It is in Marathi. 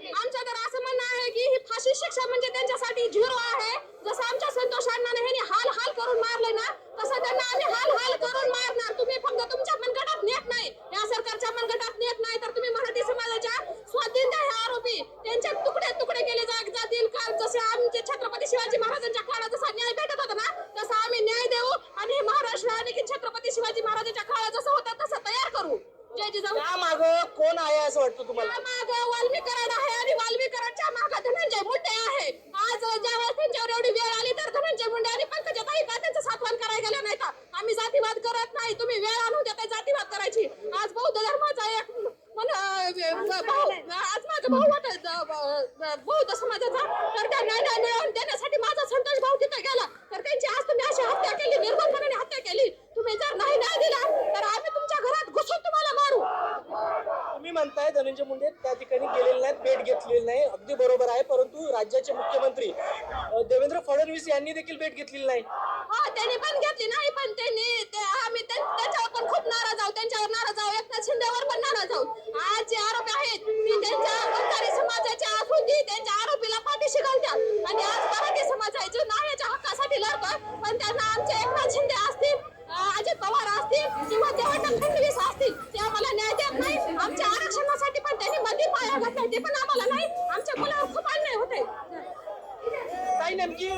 आमचं तर असं म्हणणं आहे की ही फाशी शिक्षा म्हणजे त्यांच्यासाठी झिरो आहे. जसं आमच्या संतोष अण्णाने हाल हाल करून मारले ना तसं त्यांना आम्ही हाल हाल करून मारणार. तुम्ही फक्त तुमच्या मनगटात नेत नाही. या सरकारच्या मनगटात नेत नाही तर तुम्ही मराठी समाजाच्या स्वाधीन द्या हे आरोपी त्यांचे तुकडे तुकडे केले जातील. का जसे आमचे छत्रपती शिवाजी महाराजांच्या काळात जसा न्याय भेटत होता ना तसा आम्ही न्याय देऊ आणि हे महाराष्ट्र आणि छत्रपती शिवाजी महाराजांच्या काळात जसं होतं तसं तयार करू. जय जिजाऊ. माग कोण आहे असं वाटतं तुम्हाला? माग वाल्मी कराड आहे आणि वाल्मी कराडच्या माग धनंजय मुंडे आहे आज ज्यावेळेस त्यांच्यावर एवढी वेळ आली तर धनंजय मुंडे आणि पंकजाताई का त्यांचं सातवान करायला गेलं नाही का आम्ही जातीवाद करत नाही. तुम्ही वेळ आणून देताय जातीवाद करायची. आज बौद्ध धर्माचा एक भाऊ आज माझा भाऊ वाटत बौद्ध समाजाचा. तर त्या न्याय न्याय मिळवून देण्यासाठी माझा संतोष भाऊ तिथे गेला. तर त्यांची आज तुम्ही अशी हत्या केली निर्ममपणाने हत्या केली. तुम्ही जर नाही न्याय दिला तर आम्ही तुमच्या घरात घुसून तुम्हाला मारू. तुम्ही म्हणताय धनंजय मुंडे त्या ठिकाणी गेलेले नाहीत भेट घेतलेली नाही. अगदी बरोबर आहे परंतु राज्याचे मुख्यमंत्री देवेंद्र फडणवीस यांनी देखील भेट घेतलेली नाही. हा त्यांनी पण घेतली नाही पण त्यांनी लागत नाही ते पण आम्हाला नाही. आमच्या मुलावर खूप अन्याय होते काही नेमकी